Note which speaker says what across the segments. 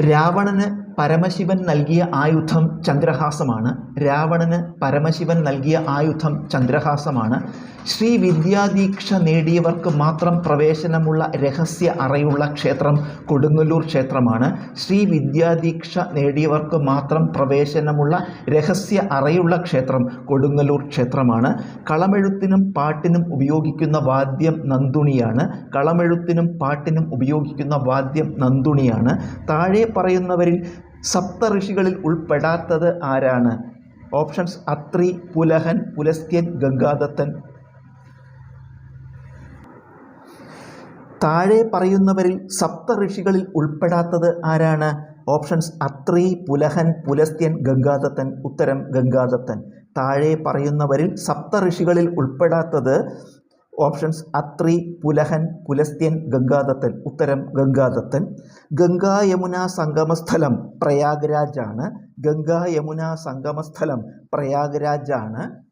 Speaker 1: രാവണന് പരമശിവൻ നൽകിയ ആയുധം ചന്ദ്രഹാസമാണ്. രാവണന് പരമശിവൻ നൽകിയ ആയുധം ചന്ദ്രഹാസമാണ്. ശ്രീ വിദ്യാദീക്ഷ നേടിയവർക്ക് മാത്രം പ്രവേശനമുള്ള രഹസ്യ അറയുള്ള ക്ഷേത്രം കൊടുങ്ങല്ലൂർ ക്ഷേത്രമാണ്. ശ്രീ വിദ്യാദീക്ഷ നേടിയവർക്ക് മാത്രം പ്രവേശനമുള്ള രഹസ്യ അറയുള്ള ക്ഷേത്രം കൊടുങ്ങല്ലൂർ ക്ഷേത്രമാണ്. കളമെഴുത്തിനും പാട്ടിനും ഉപയോഗിക്കുന്ന വാദ്യം നന്ദുണിയാണ്. കളമെഴുത്തിനും പാട്ടിനും ഉപയോഗിക്കുന്ന വാദ്യം നന്ദുണിയാണ്. താഴെ പറയുന്നവരിൽ സപ്ത ഋഷികളിൽ ഉൾപ്പെടാത്തത് ആരാണ്? ഓപ്ഷൻസ് അത്രി പുലഹൻ പുലസ്ത്യൻ ഗംഗാദത്തൻ. താഴെ പറയുന്നവരിൽ സപ്ത ഋഷികളിൽ ഉൾപ്പെടാത്തത് ആരാണ്? ഓപ്ഷൻസ് അത്രി പുലഹൻ പുലസ്ത്യൻ ഗംഗാദത്തൻ. ഉത്തരം ഗംഗാദത്തൻ. താഴെ പറയുന്നവരിൽ സപ്ത ഋഷികളിൽ ഉൾപ്പെടാത്തത് ഓപ്ഷൻസ് അത്രി പുലഹൻ പുലസ്ത്യൻ ഗംഗാദത്തൻ. ഉത്തരം ഗംഗാദത്തൻ. ഗംഗാ യമുന സംഗമസ്ഥലം പ്രയാഗ്രാജാണ്. ഗംഗാ യമുന സംഗമസ്ഥലം പ്രയാഗ്രാജാണ്.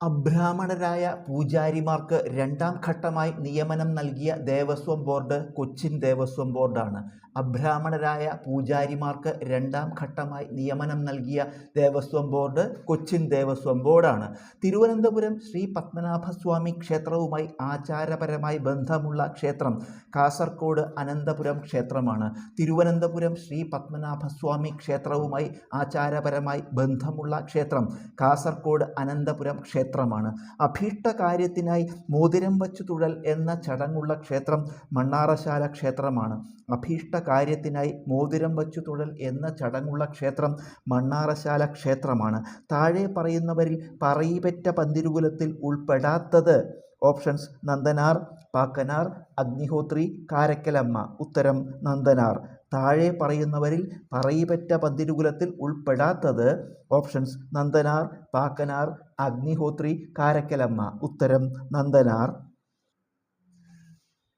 Speaker 1: അബ്രാഹ്മണരായ പൂജാരിമാർക്ക് രണ്ടാം ഘട്ടമായി നിയമനം നൽകിയ ദേവസ്വം ബോർഡ് കൊച്ചിൻ ദേവസ്വം ബോർഡാണ്. അബ്രാഹ്മണരായ പൂജാരിമാർക്ക് രണ്ടാം ഘട്ടമായി നിയമനം നൽകിയ ദേവസ്വം ബോർഡ് കൊച്ചിൻ ദേവസ്വം ബോർഡാണ്. തിരുവനന്തപുരം ശ്രീ പത്മനാഭസ്വാമി ക്ഷേത്രവുമായി ആചാരപരമായി ബന്ധമുള്ള ക്ഷേത്രം കാസർഗോഡ് അനന്തപുരം ക്ഷേത്രമാണ്. തിരുവനന്തപുരം ശ്രീ പത്മനാഭസ്വാമി ക്ഷേത്രവുമായി ആചാരപരമായി ബന്ധമുള്ള ക്ഷേത്രം കാസർഗോഡ് അനന്തപുരം ക്ഷേത്രമാണ്. അഭീഷ്ട കാര്യത്തിനായി മോതിരം വച്ചു തുഴൽ എന്ന ചടങ്ങുള്ള ക്ഷേത്രം മണ്ണാറശാല ക്ഷേത്രമാണ്. അഭീഷ്ട കാര്യത്തിനായി മോതിരം വച്ചു തുഴൽ എന്ന ചടങ്ങുള്ള ക്ഷേത്രം മണ്ണാറശാല ക്ഷേത്രമാണ്. താഴെ പറയുന്നവരിൽ പറയിപെറ്റ പന്തിരുകുലത്തിൽ ഉൾപ്പെടാത്തത് ഓപ്ഷൻസ് നന്ദനാർ പാക്കനാർ അഗ്നിഹോത്രി കാരക്കലമ്മ. ഉത്തരം നന്ദനാർ. താഴെ പറയുന്നവരിൽ പറയിപെറ്റ പന്തിരുകുലത്തിൽ ഉൾപ്പെടാത്തത് ഓപ്ഷൻസ് നന്ദനാർ പാക്കനാർ അഗ്നിഹോത്രി കാരക്കലമ്മ. ഉത്തരം നന്ദനാർ.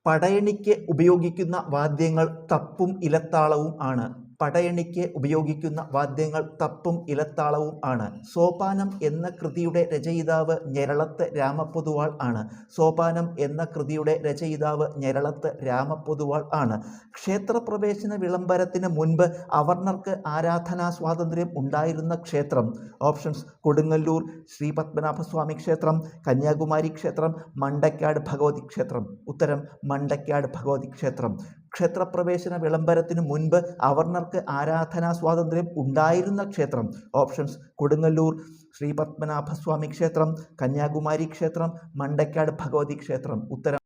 Speaker 1: പടയണിക്ക് ഉപയോഗിക്കുന്ന വാദ്യങ്ങൾ തപ്പും ഇലത്താളവും ആണ്. പടയണിക്ക് ഉപയോഗിക്കുന്ന വാദ്യങ്ങൾ തപ്പും ഇലത്താളവും ആണ്. സോപാനം എന്ന കൃതിയുടെ രചയിതാവ് ഞെരളത്ത് രാമപ്പൊതുവാൾ ആണ്. സോപാനം എന്ന കൃതിയുടെ രചയിതാവ് ഞെരളത്ത് രാമപ്പൊതുവാൾ ആണ്. ക്ഷേത്രപ്രവേശന വിളംബരത്തിന് മുൻപ് അവർണർക്ക് ആരാധനാ സ്വാതന്ത്ര്യം ഉണ്ടായിരുന്ന ക്ഷേത്രം. ഓപ്ഷൻസ് കൊടുങ്ങല്ലൂർ ശ്രീ പത്മനാഭസ്വാമി ക്ഷേത്രം കന്യാകുമാരി ക്ഷേത്രം മണ്ടക്കാട് ഭഗവതി ക്ഷേത്രം. ഉത്തരം മണ്ടക്കാട് ഭഗവതി ക്ഷേത്രം. ക്ഷേത്രപ്രവേശന വിളംബരത്തിന് മുൻപ് അവർണർക്ക് ആരാധനാ സ്വാതന്ത്ര്യം ഉണ്ടായിരുന്ന ക്ഷേത്രം. ഓപ്ഷൻസ് കൊടുങ്ങല്ലൂർ ശ്രീ പത്മനാഭസ്വാമി ക്ഷേത്രം കന്യാകുമാരി ക്ഷേത്രം മണ്ടക്കാട് ഭഗവതി ക്ഷേത്രം. ഉത്തരം